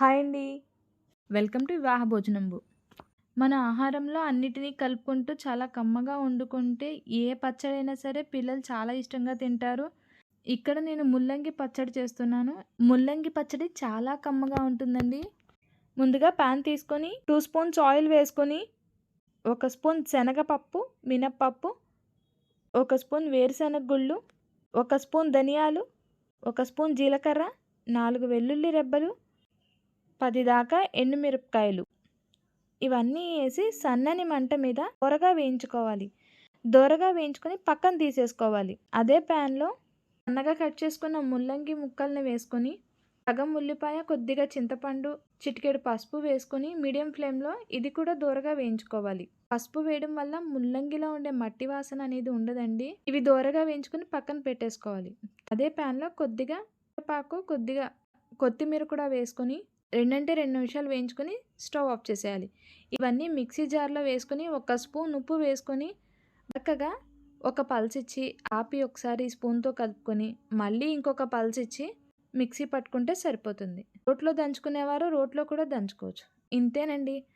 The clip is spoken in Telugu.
హాయ్ అండి. వెల్కమ్ టు వివాహ భోజనంబు. మన ఆహారంలో అన్నిటిని కలుపుకుంటూ చాలా కమ్మగా వండుకుంటే ఏ పచ్చడైనా సరే పిల్లలు చాలా ఇష్టంగా తింటారు. ఇక్కడ నేను ముల్లంగి పచ్చడి చేస్తున్నాను. ముల్లంగి పచ్చడి చాలా కమ్మగా ఉంటుందండి. ముందుగా పాన్ తీసుకొని టూ స్పూన్స్ ఆయిల్ వేసుకొని, ఒక స్పూన్ శనగపప్పు, మినప్పప్పు ఒక స్పూన్ వేరుశనగ గుళ్ళు, ఒక స్పూన్ ధనియాలు, ఒక స్పూన్ జీలకర్ర, నాలుగు వెల్లుల్లి రెబ్బలు, పది దాకా ఎండుమిరపకాయలు. ఇవన్నీ వేసి సన్నని మంట మీద దోరగా వేయించుకోవాలి. దోరగా వేయించుకొని పక్కన తీసేసుకోవాలి. అదే పాన్‌లో సన్నగా కట్ చేసుకున్న ముల్లంగి ముక్కల్ని వేసుకొని, సగం ఉల్లిపాయ, కొద్దిగా చింతపండు, చిటికెడు పసుపు వేసుకొని మీడియం ఫ్లేమ్‌లో ఇది కూడా దోరగా వేయించుకోవాలి. పసుపు వేయడం వల్ల ముల్లంగిలో ఉండే మట్టి వాసన అనేది ఉండదండి. ఇవి దోరగా వేయించుకొని పక్కన పెట్టేసుకోవాలి. అదే పాన్‌లో కొద్దిగా పాకు కొద్దిగా కొత్తిమీర కూడా వేసుకొని రెండంటే రెండు నిమిషాలు వేయించుకొని స్టవ్ ఆఫ్ చేసేయాలి. ఇవన్నీ మిక్సీ జార్‌లో వేసుకొని ఒక స్పూన్ ఉప్పు వేసుకొని చక్కగా ఒక పల్స్ ఇచ్చి ఆపి ఒకసారి స్పూన్‌తో కలుపుకొని మళ్ళీ ఇంకొక పల్స్ ఇచ్చి మిక్సీ పట్టుకుంటే సరిపోతుంది. రోట్లో దంచుకునేవారు రోట్లో కూడా దంచుకోవచ్చు. ఇంతేనండి.